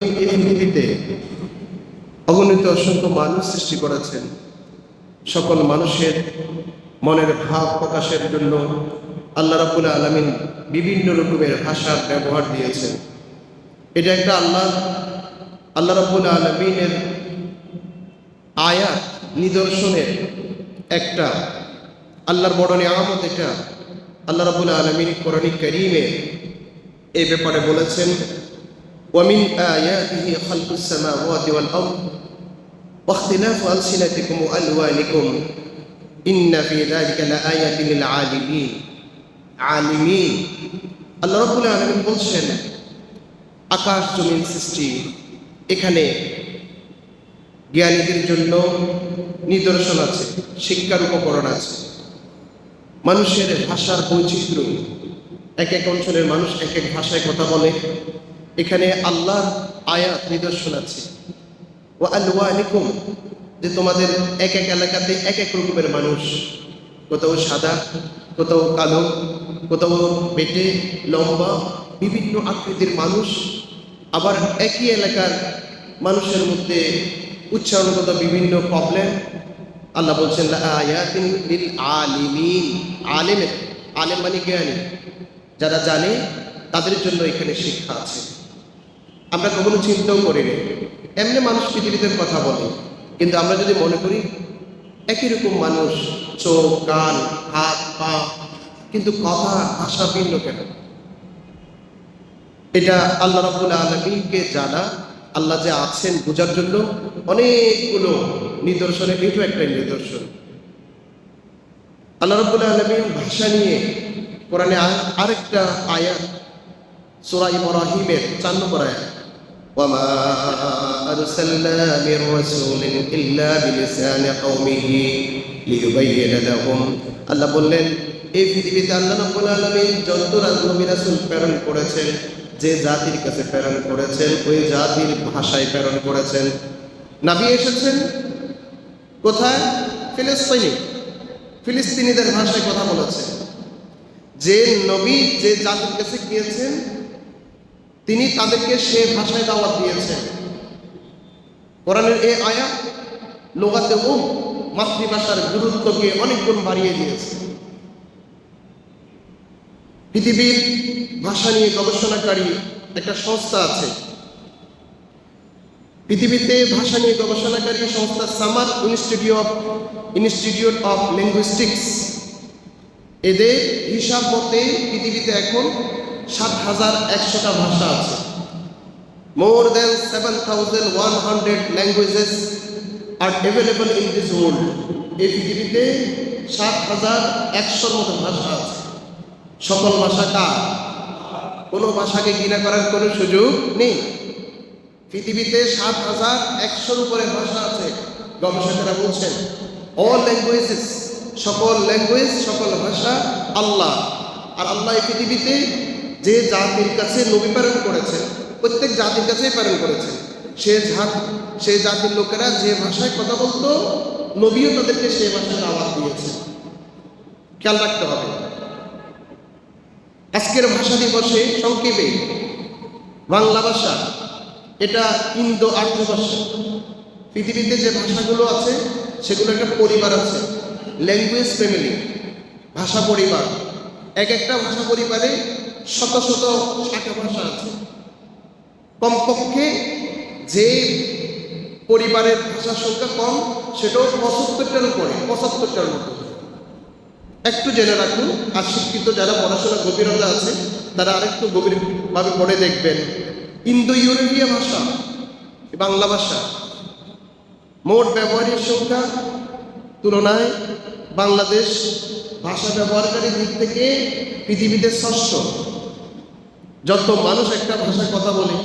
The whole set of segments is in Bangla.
এই পৃথিবীতে অগণিত অসংখ্য মানুষ সৃষ্টি করেছেন। সকল মানুষের মনের ভাব প্রকাশের জন্য আল্লাহ রাবুল আলমিন বিভিন্ন রকমের ভাষার ব্যবহার দিয়েছেন। এটা একটা আল্লাহ আল্লাহ রাবুল আলমিনের আয়াত নিদর্শনের একটা, আল্লাহর বড় নিয়ামত এটা। আল্লাহ রাবুল আলমিন কোরআনিক করিমে এই ব্যাপারে বলেছেন ومن آياته خلق السماوات والأرض واختلاف ألسنتكم وألوانكم إن في ذلك لآية للعالمين عالمين আল্লাহ রাব্বুল আলামিন বলছেন আকাশ জমিন সৃষ্টি এখানে জ্ঞানীদের জন্য নিদর্শন আছে শিক্ষার উপকরণ আছে মানুষের ভাষার বৈচিত্র্য এক এক অঞ্চলের মানুষ এক এক ভাষায় কথা বলে এখানে আল্লাহর আয়াত নিদর্শন আছে। ও আলওয়ানিকুম যে তোমাদের এক এক এলাকাতে এক এক রকমের মানুষ। কোথাও সাদা, কোথাও কালো, কোথাও বেটে, লম্বা, বিভিন্ন আকৃতির মানুষ। আবার একই এলাকার মানুষের মধ্যে উচ্চারণগত বিভিন্ন প্রবলেম আল্লাহ বলছেন আলিমিন। আলেমের, আলেম মানে জ্ঞানী। যারা জানে, তাদের জন্য এখানে শিক্ষা আছে। আমরা কখনো চিন্তাও করিনি। এমনি মানুষ পৃথিবীতে কথা বলে। কিন্তু আমরা যদি মনে করি, একই রকম মানুষ, চোখ, কান, হাত, পা, কিন্তু কথা, ভাষা ভিন্ন কেন? এটা আল্লাহ রাবুল আলমিনকে জানা, আল্লাহ যে আছেন বোঝার জন্য অনেকগুলো নিদর্শনে, এটাও একটা নিদর্শন। আল্লাহ রাবুল আলমিন ভাষা নিয়ে কোরআনে আরেকটা আয়াত, সুরা ইব্রাহিমের নম্বর আয়াত। وما أرسلنا من رسول إلا بلسان قومه ليبين لهم আল্লাহ বললেন এই পৃথিবীতে আল্লাহ রাব্বুল আলামিন যত নবী রাসূল প্রেরণ করেছেন যে জাতির কাছে প্রেরণ করেছেন ওই জাতির ভাষায় প্রেরণ করেছেন নবী এসেছেন কোথায় ফিলিস্তিনি ফিলিস্তিনিদের ভাষায় কথা বলেছেন যে নবী যে জাতির কাছে গিয়েছেন তিনি তাদেরকে সে ভাষায় দাওয়াত দিয়েছেন। কোরআনের এই আয়া লোগাতে উম মাতৃভাষার গুরুত্বকে অনেক গুণ বাড়িয়ে দিয়েছে। পৃথিবীর ভাষা নিয়ে গবেষণাকারী একটা সংস্থা আছে। পৃথিবীতে ভাষা নিয়ে গবেষণাকারী সংস্থা summer institute of institute of linguistics এদের হিসাব মতে পৃথিবীতে এখন সাত হাজার একশোটা ভাষা আছে। More than seven thousand one hundred languages are available in this world এই পৃথিবীতে সাত হাজার একশোর মতো ভাষা আছে। সকল ভাষা কার? কোনো ভাষাকে ঘৃণা করার কোনো সুযোগ নেই। পৃথিবীতে সাত হাজার একশোর উপরে ভাষা আছে, গবেষকেরা বলছেন। অল ল্যাঙ্গুয়েজেস সকল ল্যাঙ্গুয়েজ সকল ভাষা আল্লাহ। আর আল্লাহ এই পৃথিবীতে যে জাতির কাছে নবী প্রেরণ করেছেন, প্রত্যেক জাতির কাছেই প্রেরণ করেছেন, সে জাত, সে জাতির লোকেরা যে ভাষায় কথা বলতো, নবীও তাদেরকে সে ভাষায় দাওয়াত দিয়েছে খেয়াল রাখতে হবে। আজকের ভাষা দিবসে সংক্ষেপে বাংলা ভাষা, এটা ইন্দো আর্য ভাষা। পৃথিবীতে যে ভাষাগুলো আছে, সেগুলো একটা পরিবার আছে ল্যাঙ্গুয়েজ ফ্যামিলি ভাষা পরিবার। এক একটা ভাষা পরিবারে শত শত শাখা ভাষা আছে। কমপক্ষে যে পরিবারের ভাষার সংখ্যা কম, সেটাও পঁচাত্তরটার উপরে, পঁচাত্তরটার মতো। একটু জেনে রাখুন আর শিক্ষিত যারা পড়াশোনা গভীরতা আছে, তারা আরেকটু গভীরভাবে পড়ে দেখবেন। ইন্দো ইউরোপীয় ভাষা, বাংলা ভাষা, মোট ব্যবহারের সংখ্যা তুলনায় বাংলাদেশ ভাষা ব্যবহারকারীর দিক থেকে পৃথিবীতে ষষ্ঠ। যত মানুষ একটা ভাষায় কথা বলে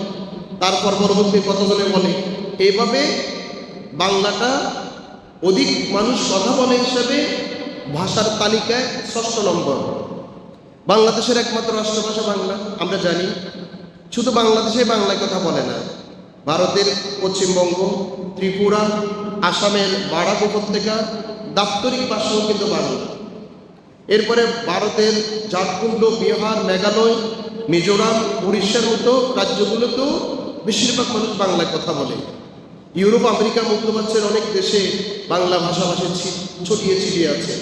তারপর পরবর্তী কতজনে বলে বলে এইভাবে বাংলাটা অধিক মানুষ কথা বলে হিসাবে ভাষার তালিকায় ষষ্ঠ নম্বর। বাংলাদেশের একমাত্র রাষ্ট্রভাষা বাংলা, আমরা জানি। শুধু বাংলাদেশে বাংলায় কথা বলে না, ভারতের পশ্চিমবঙ্গ, ত্রিপুরা, আসামের বারাক উপত্যকা, দাপ্তরিক ভাষাও কিন্তু বাংলা। এরপরে ভারতের ঝাড়খণ্ড, বিহার, মেঘালয়, মিজোরাম, উড়িষ্যার মতো রাজ্যগুলোতেও বেশিরভাগ মানুষ বাংলায় কথা বলে। ইউরোপ, আমেরিকা মধ্যপ্রাচ্যের অনেক দেশে বাংলা ভাষাভাষী ছড়িয়ে ছিটিয়ে আছে।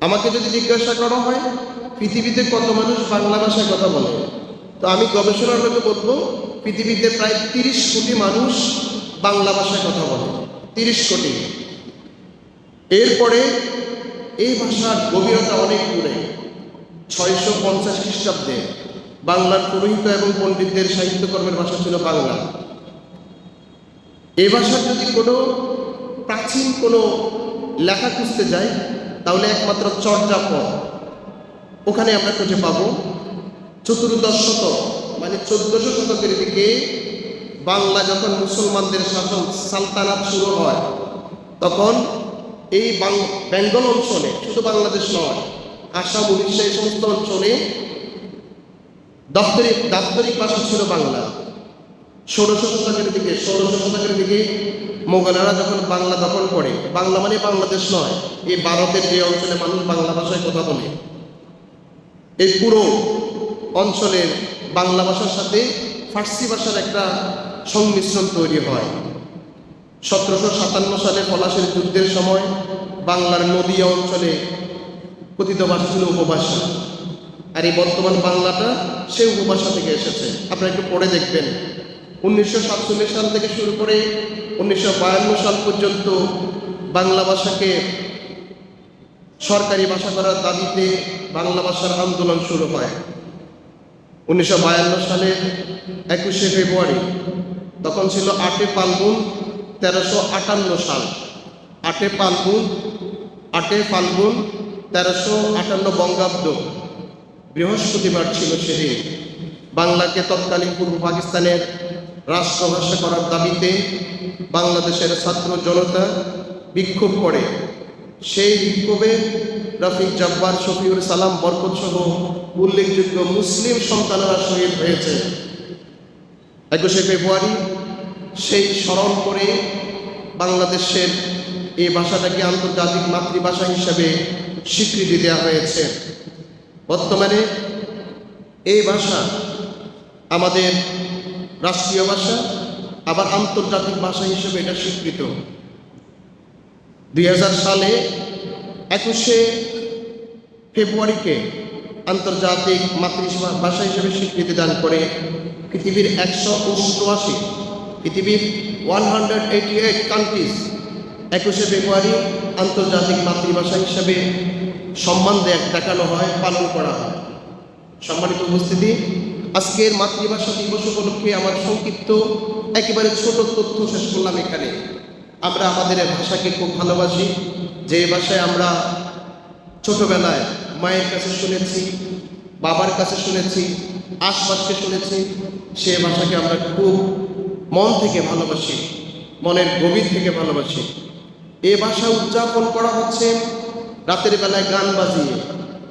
আমাকে যদি জিজ্ঞাসা করা হয়, পৃথিবীতে কত মানুষ বাংলা ভাষায় কথা বলে? তো আমি গবেষণার লোকে বলব, পৃথিবীতে প্রায় তিরিশ কোটি মানুষ বাংলা ভাষায় কথা বলে। তিরিশ কোটি। এরপরে এই ভাষার গভীরতা অনেক দূরে। ছয়শো পঞ্চাশ খ্রিস্টাব্দে বাংলার পুরোহিত এবং পণ্ডিতদের সাহিত্যকর্মের ভাষা ছিল বাংলা। এ ভাষার যদি কোনো প্রাচীন কোনো লেখা খুঁজতে যাই, তাহলে একমাত্র চর্যাপদ। ওখানে আমরা খুঁজে পাবো চতুর্দশ শতক মানে চোদ্দশো শতকের দিকে বাংলা যখন মুসলমানদের শাসন সালতানাত শুরু হয়, তখন এই বেঙ্গল অঞ্চলে, শুধু বাংলাদেশ নয়, আসাম, উড়িষ্যা, এই সমস্ত অঞ্চলে দাপ্তরিক দাপ্তরিক ভাষা ছিল বাংলা। ষোড়শ শতকের দিকে, ষোড়শ শতকের দিকে মোগলেরা যখন বাংলা দখল করে, বাংলা মানে বাংলাদেশ নয়, এই ভারতের যে অঞ্চলে মানুষ বাংলা ভাষায় কথা বলে, এই পুরো অঞ্চলের বাংলা ভাষার সাথে ফার্সি ভাষার একটা সংমিশ্রণ তৈরি হয়। সতেরোশো সাতান্ন সালে পলাশের যুদ্ধের সময় বাংলার নদীয়া অঞ্চলে কথিত ভাষা ছিল উপভাষা। আর এই বর্তমান বাংলাটা সে উপভাষা থেকে এসেছে। আপনারা একটু পড়ে দেখবেন। উনিশশো সাতচল্লিশ সাল থেকে শুরু করে উনিশশো বায়ান্ন সাল পর্যন্ত বাংলা ভাষাকে সরকারি ভাষা করার দাবিতে বাংলা ভাষার আন্দোলন শুরু হয়। উনিশশো বায়ান্ন সালের একুশে ফেব্রুয়ারি, তখন ছিল আটে ফাল্গুন তেরোশো আটান্ন সাল। আটে ফাল্গুন আটে ফাল্গুন, তেরোশো আটান্ন বঙ্গাব্দ। বৃহস্পতিবার ছিল সেদিন। বাংলাকে তৎকালীন পূর্ব পাকিস্তানের রাষ্ট্রভাষা করার দাবিতে বাংলাদেশের ছাত্র জনতা বিক্ষোভ করে। সেই বিক্ষোভে রফিক জব্বার শফিউর সালাম বরকত সহ উল্লেখযোগ্য মুসলিম সন্তানেরা শহীদ হয়েছে। একুশে ফেব্রুয়ারি সেই স্মরণ করে বাংলাদেশের এই ভাষাটাকে আন্তর্জাতিক মাতৃভাষা হিসেবে স্বীকৃতি দেওয়া হয়েছে। বর্তমানে এই ভাষা আমাদের রাষ্ট্রীয় ভাষা, আবার আন্তর্জাতিক ভাষা হিসেবে এটা স্বীকৃত। দুই হাজার সালে একুশে ফেব্রুয়ারিকে আন্তর্জাতিক মাতৃভাষা হিসেবে স্বীকৃতি দান করে পৃথিবীর একশো অষ্টআশি পৃথিবীর one hundred eighty eight countries একুশে ফেব্রুয়ারি আন্তর্জাতিক মাতৃভাষা হিসাবে সম্মান দেখ- দেখানো হয়, পালন করা হয়। সম্মানিত উপস্থিতি, আজকের মাতৃভাষা দিবস উপলক্ষে আমার সংক্ষিপ্ত, একেবারে ছোট তথ্য শেষ করলাম এখানে। আমরা আমাদের ভাষাকে খুব ভালোবাসি। যে ভাষায় আমরা ছোটবেলায় মায়ের কাছে শুনেছি, বাবার কাছে শুনেছি, আশপাশকে শুনেছি, সে ভাষাকে আমরা খুব মন থেকে ভালোবাসি, মনের গভীর থেকে ভালোবাসি। এ ভাষা উদযাপন করা হচ্ছে রাতের বেলায় গান বাজিয়ে,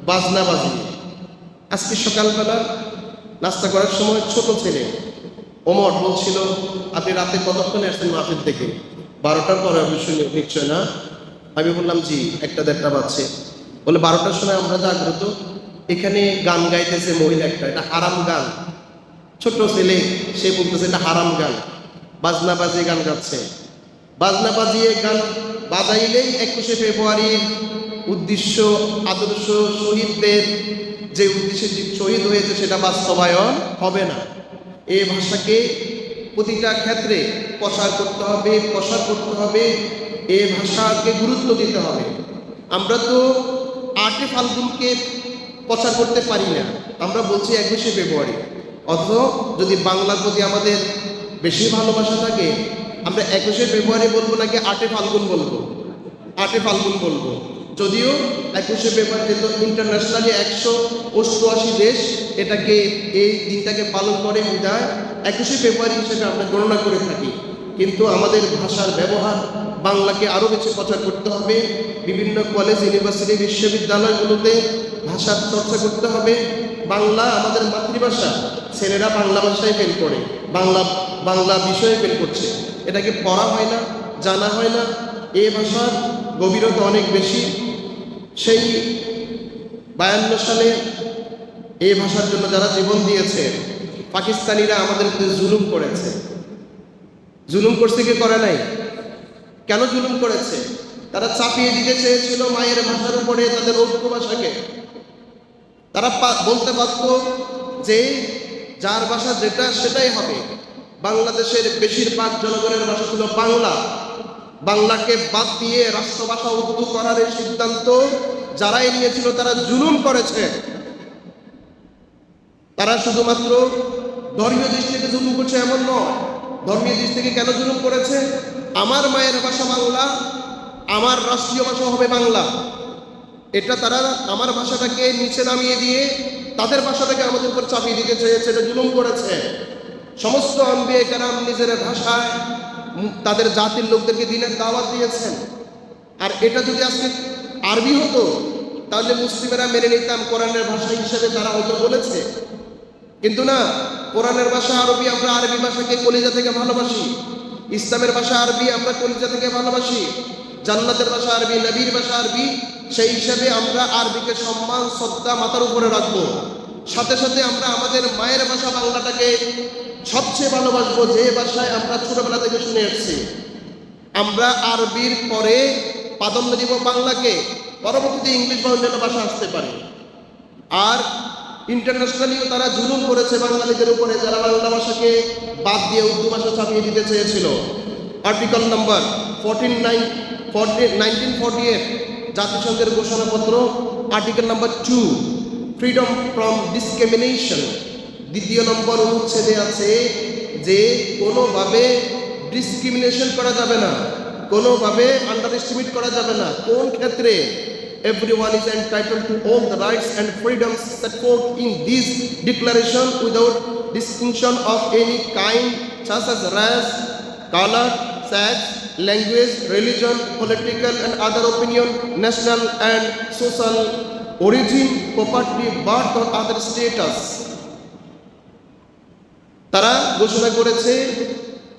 বাজনা বাজিয়ে। আজকে সকালবেলা নাস্তা করার সময় ছোট ছেলে ওমর বলছিল, আপনি রাতে কতক্ষণে আসছেন মাহফিল থেকে? বারোটার পরে অবশ্যই নিশ্চয় না। আমি বললাম, জি, একটা দেড়টা বাজছে। বলে, বারোটার সময় আমরা জাগ্রত। এখানে গান গাইতেছে মহিলা একটা, এটা হারাম গান। ছোট ছেলে, সে বলতেছে, এটা হারাম গান। বাজনা বাজিয়ে গান গাচ্ছে। বাজনা বাজিয়ে গান বাজাইলেই একুশে ফেব্রুয়ারির উদ্দেশ্য, আদর্শ শহীদদের যে উদ্দেশ্যে শহীদ হয়েছে সেটা বাস্তবায়ন হবে না। এই ভাষাকে প্রতিটা ক্ষেত্রে প্রসার করতে হবে, প্রসার করতে হবে, এ ভাষাকে গুরুত্ব দিতে হবে। আমরা তো আটে ফাল্গুনকে প্রচার করতে পারি না, আমরা বলছি একুশে ফেব্রুয়ারি। অথচ যদি বাংলার প্রতি আমাদের বেশি ভালোবাসা থাকে, আমরা একুশে ফেব্রুয়ারি বলব নাকি আটে ফাল্গুন বলব? আটে ফাল্গুন বলব। যদিও একুশে ফেব্রুয়ারি ইন্টারন্যাশনালি একশো অষ্টআশি দেশ এটাকে, এই দিনটাকে পালন করে বিদায়। একুশে ফেব্রুয়ারি হিসেবে আমরা গণনা করে থাকি। কিন্তু আমাদের ভাষার ব্যবহার, বাংলাকে আরও বেশি প্রচার করতে হবে। বিভিন্ন কলেজ ইউনিভার্সিটি বিশ্ববিদ্যালয়গুলোতে ভাষার চর্চা করতে হবে। বাংলা আমাদের মাতৃভাষা, ছেলেরা বাংলা ভাষায় ফেল করে। বাংলা বাংলা বিষয়ে বের করছে। এটাকে পড়া হয় না, জানা হয় না। এ ভাষার গভীরতা অনেক বেশি। সেই বায়ান্ন সালে এই ভাষার জন্য যারা জীবন দিয়েছে, পাকিস্তানিরা আমাদের জুলুম করেছে। জুলুম করছে কি করে নাই? কেন জুলুম করেছে? তারা চাপিয়ে দিতে চেয়েছিল মায়ের ভাষার উপরে তাদের ঐক্য ভাষাকে। তারা বলতে পারত যে যার ভাষা যেটা, সেটাই হবে। বাংলাদেশের বেশিরভাগ জনগণের ভাষা ছিল বাংলা। বাংলাকে বাদ দিয়ে রাষ্ট্রভাষা উর্দু করার এই সিদ্ধান্ত যারাই নিয়েছিল তারা জুলুম করেছে। তারা শুধুমাত্র ধর্মীয় দিক থেকে জুলুম করছে এমন নয়। ধর্মীয় দিক থেকে কেন জুলুম করেছে? আমার মায়ের ভাষা বাংলা, আমার রাষ্ট্রীয় ভাষা হবে বাংলা। এটা তারা আমার ভাষাটাকে নিচে নামিয়ে দিয়ে তাদের ভাষাটাকে আমাদের উপর চাপিয়ে দিতে চেয়েছে, এটা জুলুম করেছে। সমস্ত আম্বিয়ে কারাম নিজের ভাষায় তাদের জাতির লোকদেরকে দিনের দাওয়াত দিয়েছেন। আর এটা যদি আজকে আরবি হতো, তাহলে মুসলিমেরা মেনে নিতাম কোরআনের ভাষা হিসেবে তারা হয়তো বলেছে। কিন্তু না, কোরআনের ভাষা আরবি, আমরা আরবি ভাষাকে কলিজা থেকে ভালোবাসি। ইসলামের ভাষা আরবি, আমরা কলিজা থেকে ভালোবাসি। জান্নাতের ভাষা আরবি, নবীর ভাষা আরবি, সেই হিসাবে আমরা আরবিকে সম্মান, শ্রদ্ধা, মাথার উপরে রাখব। সাথে সাথে আমরা আমাদের মায়ের ভাষা বাংলাটাকে সবচেয়ে ভালোবাসবো যে ভাষায় আমরা ছোটবেলা থেকে শুনে এসেছি। আমরা আরবির পরে প্রাধান্য দিব বাংলাকে, পরবর্তীতে ইংলিশ বা অন্যান্য ভাষা আসতে পারে। আর ইন্টারন্যাশনালিও তারা জুলুম করেছে বাঙালিদের উপরে, যারা বাংলা ভাষাকে বাদ দিয়ে উর্দু ভাষা চাপিয়ে দিতে চেয়েছিল। Article number fourteen nine fourteen nineteen forty eight জাতিসংঘের ঘোষণাপত্র article number two freedom from discrimination দ্বিতীয় নম্বর অনুচ্ছেদে আছে যে, কোনোভাবে ডিসক্রিমিনেশন করা যাবে না। কোনোভাবে আন্ডার এস্টিমেট করা যাবে না। কোন ক্ষেত্রে? Everyone is entitled to on the rights and freedom support in this declaration without distinction of any kind such as race colour sex language religion political and other opinion national and social origin, property, birth or other status. তারা ঘোষণা করেছে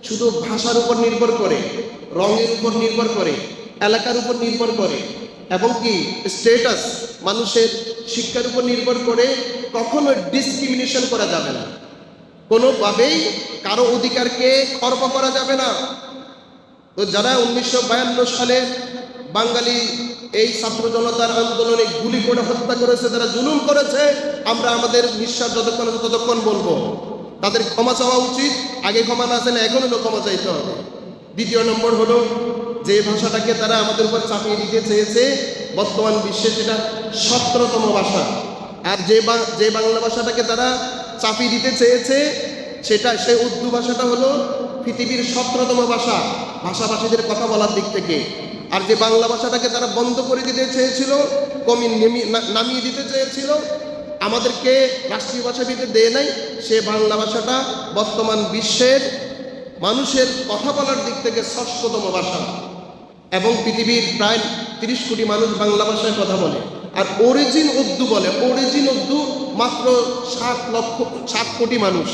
শুধু ভাষার উপর নির্ভর করে রঙের উপর নির্ভর করে এলাকার উপর নির্ভর করে এবং কি স্টেটাস মানুষের শিক্ষার উপর নির্ভর করে কখনো ডিসক্রিমিনেশন করা যাবে না কোনোভাবেই কারও অধিকারকে খর্ব করা যাবে না তো যারা উনিশশো বায়ান্ন সালে বাঙালি এই ছাত্র জনতার আন্দোলনে গুলি করে হত্যা করেছে, তারা জুলুম করেছে, আমরা আমাদের নিঃশ্বাস যতক্ষণ আছে ততক্ষণ বলব। তাদের ক্ষমা চাওয়া উচিত, আগে ক্ষমা না চাইলে এখন হলো ক্ষমা চাইতে হবে। দ্বিতীয় নম্বর হলো, যে ভাষাটাকে তারা আমাদের উপর চাপিয়ে দিতে চেয়েছে, বর্তমান বিশ্বে সেটা সতেরোতম ভাষা। আর যে যে বাংলা ভাষাটাকে তারা চাপিয়ে দিতে চেয়েছে, সেটা সেই উর্দু ভাষাটা হলো পৃথিবীর সতেরোতম ভাষা, ভাষাভাষীদের কথা বলার দিক থেকে। আর যে বাংলা ভাষাটাকে তারা বন্ধ করে দিতে চেয়েছিল, কমি নেমি- না- নামিয়ে দিতে চেয়েছিল, আমাদেরকে রাষ্ট্রীয় ভাষা দিতে দেয় নাই, সে বাংলা ভাষাটা বর্তমান বিশ্বের মানুষের কথা বলার দিক থেকে ষষ্ঠতম ভাষা। এবং পৃথিবীর প্রায় তিরিশ কোটি মানুষ বাংলা ভাষায় কথা বলে। আর অরিজিন উর্দু বলে, অরিজিন উর্দু মাত্র সাত লক্ষ, সাত কোটি মানুষ।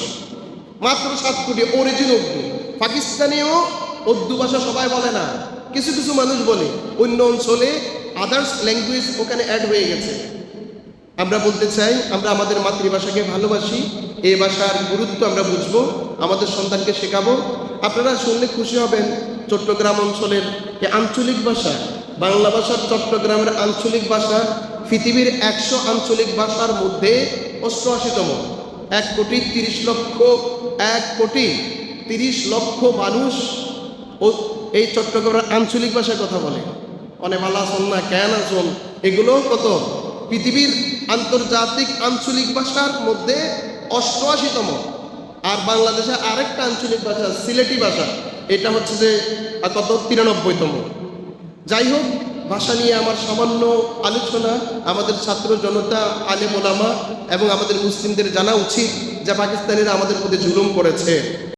মাত্র সাত কোটি অরিজিন উর্দু। পাকিস্তানেও উর্দু ভাষা সবাই বলে না। কিছু কিছু মানুষ বলে, অন্য অঞ্চলে আদার্স ল্যাঙ্গুয়েজ ওখানে অ্যাড হয়ে গেছে। আমরা বলতে চাই, আমরা আমাদের মাতৃভাষাকে ভালোবাসি এই ভাষার গুরুত্ব আমরা বুঝব, আমাদের সন্তানকে শেখাবো। আপনারা শুনলে খুশি হবেন, চট্টগ্রাম অঞ্চলের এই আঞ্চলিক ভাষা, বাংলা ভাষার চট্টগ্রামের আঞ্চলিক ভাষা, পৃথিবীর একশো আঞ্চলিক ভাষার মধ্যে অষ্টআশিতম। এক কোটি তিরিশ লক্ষ, এক কোটি তিরিশ লক্ষ মানুষ এই চট্টগ্রামের আঞ্চলিক ভাষায় কথা বলে। অনেক ভালো আসন না, কেন আসন এগুলো কত? পৃথিবীর আন্তর্জাতিক আঞ্চলিক ভাষার মধ্যে অষ্টআশিতম। আর বাংলাদেশে আরেকটা আঞ্চলিক ভাষা, সিলেটি ভাষা। এটা হচ্ছে যে কত তিরানব্বইতম। যাই হোক, ভাষা নিয়ে আমার সামান্য আলোচনা, আমাদের ছাত্র জনতা, আলেম ওলামা এবং আমাদের মুসলিমদের জানা উচিত যে পাকিস্তানিরা আমাদের প্রতি জুলুম করেছে।